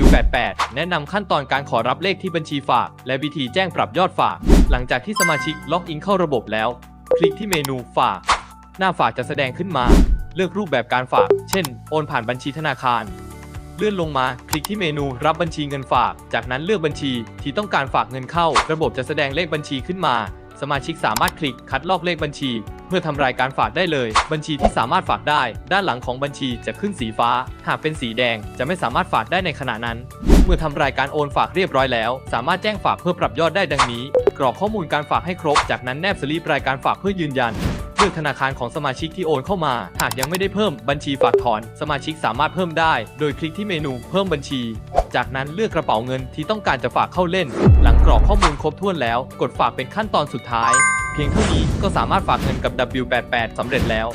W88 แนะนำขั้นตอนการขอรับเลขที่บัญชีฝาก และวิธีแจ้งปรับยอดฝาก หลังจากที่สมาชิกล็อกอินเข้าระบบแล้ว คลิกที่เมนูฝาก หน้าฝากจะแสดงขึ้นมา เลือกรูปแบบการฝาก เช่น โอนผ่านบัญชีธนาคาร เลื่อนลงมา คลิกที่เมนูรับบัญชีเงินฝาก จากนั้นเลือกบัญชีที่ต้องการฝากเงินเข้า ระบบจะแสดงเลขบัญชีขึ้นมา สมาชิกสามารถคลิกคัดลอกเลขบัญชีเพื่อทำรายการฝากได้เลย บัญชีที่สามารถฝากได้ ด้านหลังของบัญชีจะขึ้นสีฟ้า หากเป็นสีแดงจะไม่สามารถฝากได้ในขณะนั้น เมื่อทำรายการโอนฝากเรียบร้อยแล้ว สามารถแจ้งฝากเพื่อปรับยอดได้ดังนี้ กรอกข้อมูลการฝากให้ครบ จากนั้นแนบสลิปรายการฝากเพื่อยืนยัน เลือกธนาคารของสมาชิกที่โอนเข้ามา หากยังไม่ได้เพิ่มบัญชีฝากถอน สมาชิกสามารถเพิ่มได้ โดยคลิกที่เมนูเพิ่มบัญชี จากนั้นเลือกกระเป๋าเงินที่ต้องการจะฝากเข้าเล่น หลังกรอกข้อมูลครบถ้วนแล้ว กดฝากเป็นขั้นตอนสุดท้าย เพียงเท่านี้ก็สามารถฝากเงินกับ W88 สำเร็จแล้ว